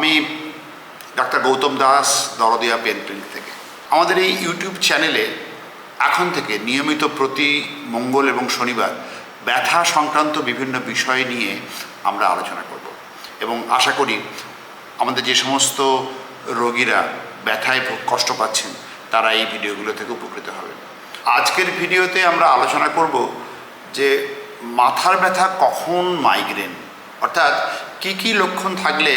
আমি doctor Gautam Das, Dardiya pain clinic থেকে। আমাদের এই ইউটিউব চ্যানেলে এখন থেকে নিয়মিত প্রতি মঙ্গল এবং শনিবার ব্যথা সংক্রান্ত বিভিন্ন বিষয় নিয়ে আমরা আলোচনা করব। এবং আশা করি আমাদের যে সমস্ত রোগীরা ব্যথায় কষ্ট পাচ্ছেন, তারা এই ভিডিওগুলো থেকে উপকৃত হবেন। আজকের ভিডিওতে আমরা আলোচনা করব যে মাথার ব্যথা কখন মাইগ্রেন অর্থাৎ কি কি লক্ষণ থাকলে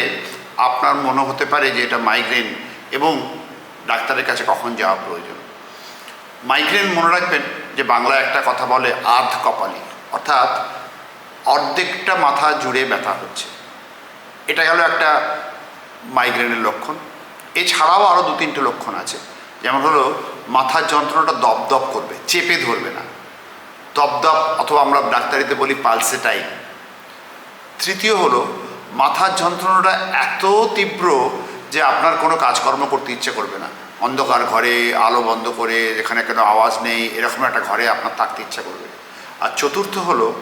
আপনার মনে হতে পারে যে এটা মাইগ্রেন এবং ডাক্তারের কাছে কখন যাওয়া প্রয়োজন। মাইগ্রেন মনে রাখবেন যে বাংলা একটা কথা বলে আধ কপালি, অর্থাৎ অর্ধেকটা মাথা জুড়ে ব্যথা হচ্ছে। এটা গেল একটা মাইগ্রেনের লক্ষণ। এছাড়াও আরও দু তিনটে লক্ষণ আছে। যেমন হলো, মাথার যন্ত্রণাটা দপদপ করবে, চেপে ধরবে না। দপদপ অথবা আমরা ডাক্তারিতে বলি পালসেটাই তৃতীয় হলো মাথার যন্ত্রণাটা এত তীব্র যে আপনার কোনো কাজকর্ম করতে ইচ্ছে করবে না। অন্ধকার ঘরে, আলো বন্ধ করে, যেখানে কোনো আওয়াজ নেই, এরকম একটা ঘরে আপনার থাকতে ইচ্ছে করবে। আর চতুর্থ হলো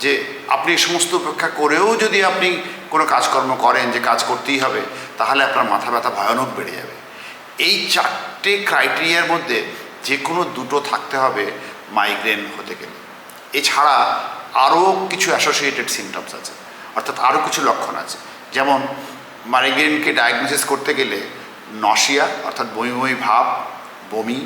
যে আপনি এই সমস্ত উপেক্ষা করেও যদি আপনি কোনো কাজকর্ম করেন, যে কাজ করতেই হবে, তাহলে আপনার মাথা ব্যথা ভয়ানক বেড়ে যাবে। এই চারটে ক্রাইটেরিয়ার মধ্যে যে কোনো দুটো থাকতে হবে মাইগ্রেন হতে গেলে। এছাড়া আরও কিছু অ্যাসোসিয়েটেড সিমটমস আছে। অর্থাৎ আরও কিছু লক্ষণ আছে। যেমন মাইগ্রেনকে ডায়াগনোসিস করতে গেলে নশিয়া অর্থাৎ বমি বমি ভাব, বমি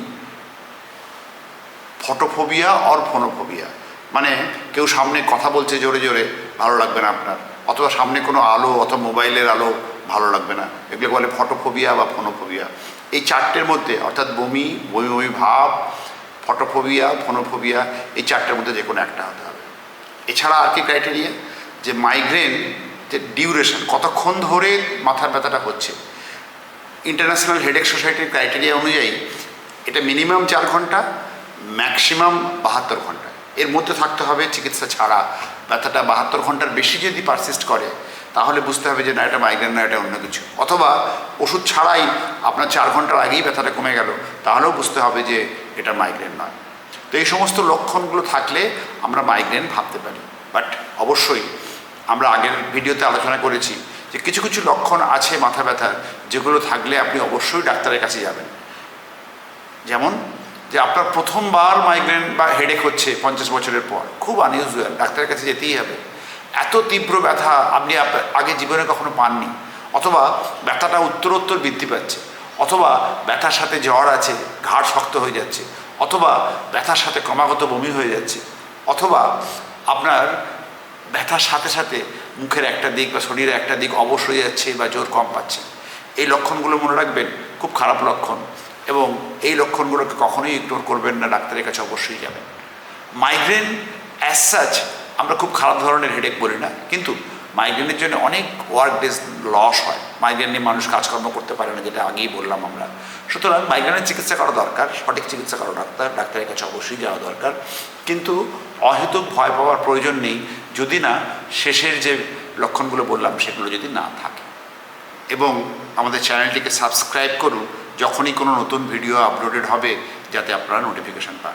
ফটোফোবিয়া অর ফোনোফোবিয়া মানে কেউ সামনে কথা বলছে জোরে জোরে, ভালো লাগবে না আপনার। অথবা সামনে কোনো আলো, অথবা মোবাইলের আলো, ভালো লাগবে না। এগুলো বলে ফটোফোবিয়া বা ফোনোফোবিয়া এই চারটের মধ্যে, অর্থাৎ বমি বমি বমি ভাব ফটোফোবিয়া ফোনোফোবিয়া এই চারটের মধ্যে যে কোনো একটা হতে হবে। এছাড়া আর কি ক্রাইটেরিয়া যে মাইগ্রেন যে ডিউরেশন কতক্ষণ ধরে মাথার ব্যথাটা হচ্ছে। ইন্টারন্যাশনাল হেডেক সোসাইটির ক্রাইটেরিয়া অনুযায়ী এটা মিনিমাম চার ঘণ্টা ম্যাক্সিমাম বাহাত্তর ঘণ্টা। এর মধ্যে থাকতে হবে চিকিৎসা ছাড়া। ব্যথাটা বাহাত্তর ঘণ্টার বেশি যদি পারসিস্ট করে, তাহলে বুঝতে হবে যে না, এটা মাইগ্রেন না, এটা অন্য কিছু। অথবা ওষুধ ছাড়াই আপনার চার ঘণ্টার আগেই ব্যথাটা কমে গেল, তাহলেও বুঝতে হবে যে এটা মাইগ্রেন নয়। তো এই সমস্ত লক্ষণগুলো থাকলে আমরা মাইগ্রেন ভাবতে পারি। বাট অবশ্যই আমরা আগের ভিডিওতে আলোচনা করেছি যে কিছু কিছু লক্ষণ আছে মাথা ব্যথার যেগুলো থাকলে আপনি অবশ্যই ডাক্তারের কাছে যাবেন। যেমন যে আপনার প্রথমবার মাইগ্রেন বা হেডেক হচ্ছে পঞ্চাশ বছরের পর, খুব আনইউজুয়াল ডাক্তারের কাছে যেতেই হবে। এত তীব্র ব্যথা আপনি আপ- আগে জীবনে কখনো পাননি, অথবা ব্যথাটা উত্তরোত্তর বৃদ্ধি পাচ্ছে, অথবা ব্যথার সাথে জ্বর আছে, ঘাড় শক্ত হয়ে যাচ্ছে, অথবা ব্যথার সাথে ক্রমাগত বমি হয়ে যাচ্ছে, অথবা আপনার ব্যথার সাথে সাথে মুখের একটা দিক বা শরীরের একটা দিক অবশ হয়ে যাচ্ছে বা জোর কম পাচ্ছে। এই লক্ষণগুলো মনে রাখবেন, খুব খারাপ লক্ষণ এবং এই লক্ষণগুলোকে কখনোই ইগনোর করবেন না, ডাক্তারের কাছে অবশ্যই যাবেন। মাইগ্রেন অ্যাজ সাচ আমরা খুব খারাপ ধরনের হেডেক বলি না, কিন্তু মাইগ্রেনের জন্য অনেক ওয়ার্ক ডেজ লস হয়। মাইগ্রেন নিয়ে মানুষ কাজকর্ম করতে পারে না, যেটা আগেই বললাম আমরা। সুতরাং মাইগ্রেনের চিকিৎসা করা দরকার, সঠিক চিকিৎসা করা ডাক্তার, ডাক্তারের কাছে অবশ্যই যাওয়া দরকার। কিন্তু অহেতুক ভয় পাওয়ার প্রয়োজন নেই, যদি না শেষের যে লক্ষণগুলো বললাম, সেগুলো যদি না থাকে। এবং আমাদের চ্যানেলটিকে সাবস্ক্রাইব করুন, যখনই কোনো নতুন ভিডিও আপলোডেড হবে, যাতে আপনারা নোটিফিকেশান পান।